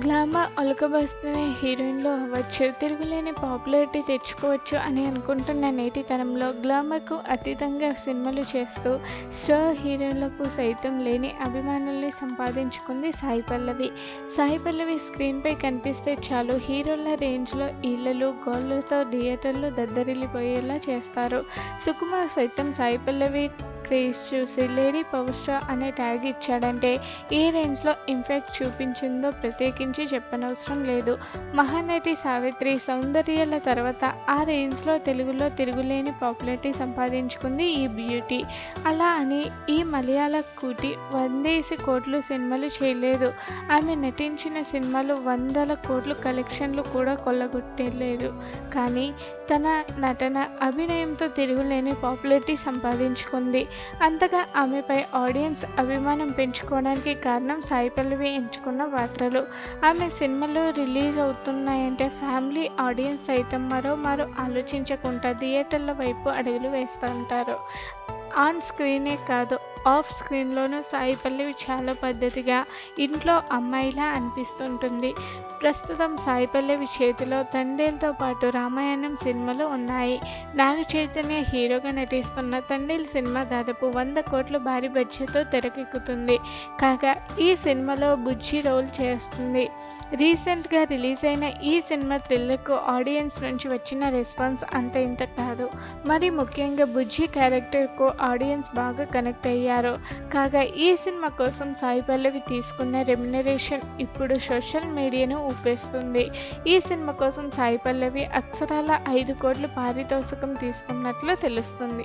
Glamour ఒలకబోస్తున్న హీరోయిన్లు అవ్వచ్చు తిరుగులేని పాపులారిటీ తెచ్చుకోవచ్చు అని అనుకుంటున్న నేటి తరంలో గ్లామర్కు అతీతంగా సినిమాలు చేస్తూ స్టార్ హీరోయిన్లకు సైతం లేని అభిమానుల్ని సంపాదించుకుంది సాయి పల్లవి. సాయి పల్లవి స్క్రీన్పై కనిపిస్తే చాలు హీరోల రేంజ్లో ఇళ్ళలు గోళ్ళతో థియేటర్లు దద్దరిల్లిపోయేలా చేస్తారు. సుకుమార్ సైతం సాయి పల్లవి ఫేస్ చూసి లేడీ పవర్ స్టార్ అనే ట్యాగ్ ఇచ్చాడంటే ఏ రేంజ్లో ఇంపాక్ట్ చూపించిందో ప్రత్యేకించి చెప్పనవసరం లేదు. మహానటి సావిత్రి సౌందర్యాల తర్వాత ఆ రేంజ్లో తెలుగులో తిరుగులేని పాపులారిటీ సంపాదించుకుంది ఈ బ్యూటీ. అలా అని ఈ మలయాళ కూటి వందేసి కోట్లు సినిమాలు చేయలేదు. ఆమె నటించిన సినిమాలు వందల కోట్లు కలెక్షన్లు కూడా కొల్లగొట్టలేదు. కానీ తన నటన అభినయంతో తిరుగులేని పాపులారిటీ సంపాదించుకుంది. అంతగా ఆమెపై ఆడియన్స్ అభిమానం పెంచుకోవడానికి కారణం సాయి పల్లవి ఎంచుకున్న పాత్రలు. ఆమె సినిమాలు రిలీజ్ అవుతున్నాయంటే ఫ్యామిలీ ఆడియన్స్ సైతం మరో మరో ఆలోచించకుండా థియేటర్ల వైపు అడుగులు వేస్తూ ఉంటారు. ఆన్ స్క్రీనే కాదు ఆఫ్ స్క్రీన్లోనూ సాయి పల్లవి చాలా పద్ధతిగా ఇంట్లో అమ్మాయిలా అనిపిస్తుంటుంది. ప్రస్తుతం సాయి పల్లవి చేతిలో తండేలతో పాటు రామాయణం సినిమాలు ఉన్నాయి. నాగ చైతన్య హీరోగా నటిస్తున్న తండేల్ సినిమా దాదాపు వంద కోట్ల భారీ బడ్జెట్తో తెరకెక్కుతుంది. కాగా ఈ సినిమాలో బుజ్జి రోల్ చేస్తుంది. రీసెంట్గా రిలీజ్ అయిన ఈ సినిమా థ్రిల్లర్కు ఆడియన్స్ నుంచి వచ్చిన రెస్పాన్స్ అంత ఇంత కాదు. మరి ముఖ్యంగా బుజ్జి క్యారెక్టర్కు ఆడియన్స్ బాగా కనెక్ట్ అయ్యారు కాగా ఈ సినిమా కోసం సాయి పల్లవి తీసుకున్న రెమ్యునరేషన్ ఇప్పుడు సోషల్ మీడియాను ఊపేస్తుంది. ఈ సినిమా కోసం సాయి పల్లవి అక్షరాల ఐదు కోట్లు పారితోషికం తీసుకున్నట్లు తెలుస్తుంది.